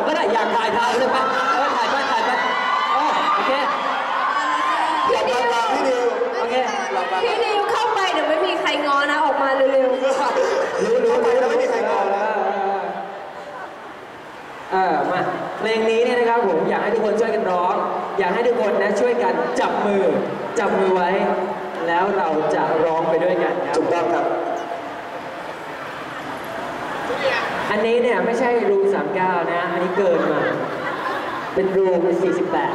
างก็ได้อยากถ่ายทางเลยปะเออถ่ายไปถ่ายไปเออโอเค พี่นิวพี่นิวโอเค พี่นิวเข้าไปเดี๋ยวไม่มีใครงอนะออกมาเร็วรู้รู้รู้แล้วไม่มีใครงอนแล้วเออมาเพลงนี้เนี่ยนะครับผมอยากให้ทุกคนช่วยกันร้อง อยากให้ทุกคนนะช่วยกันจับมือจับมือไว้ แล้วเราจะร้องไปด้วยกันครับ ถูกต้องครับ ๆ อันนี้เนี่ยไม่ใช่รูสามเก้านะ อันนี้เกินมา เป็นรูสี่สิบแปด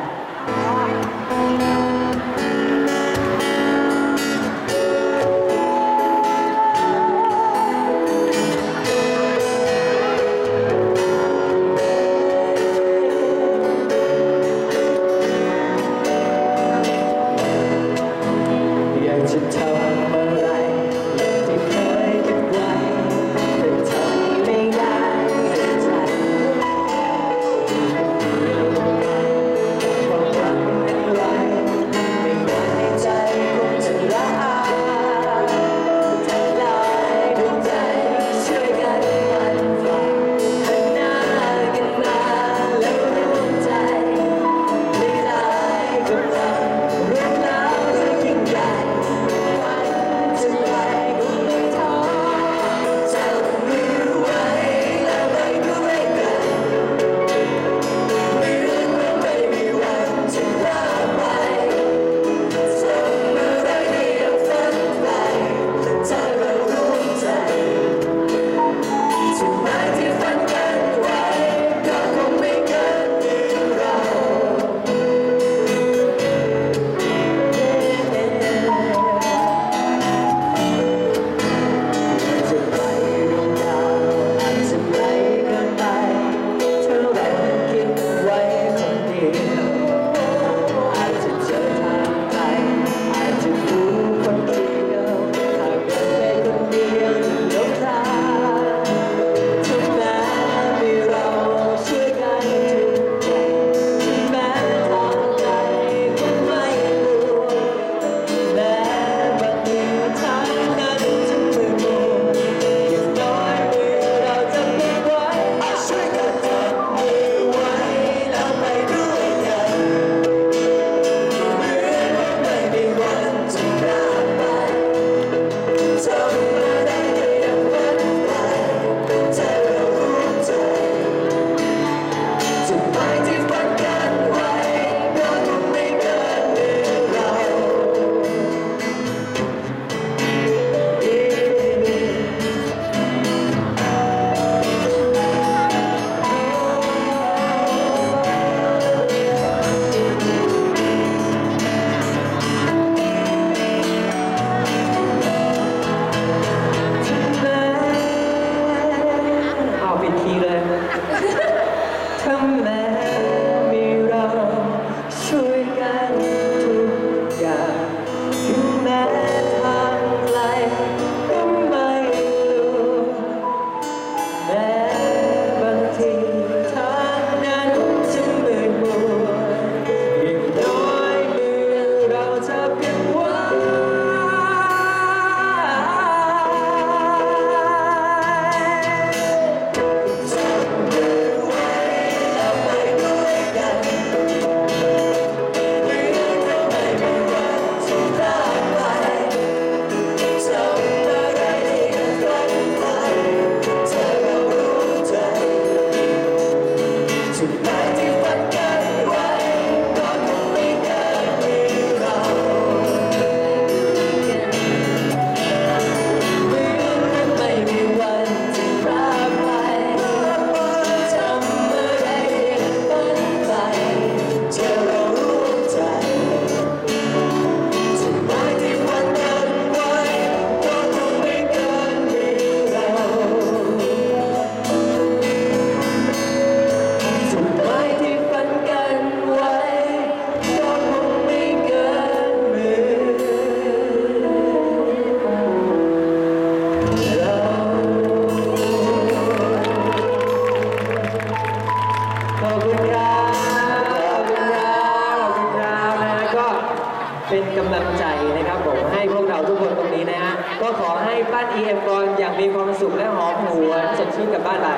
เป็นกำลังใจนะครับผมให้พวกเราทุกคนตรงนี้นะฮะก็ขอให้บ้าน EM กรอย่างมีความสุขและหอมหวนสดชื่นกับบ้านไป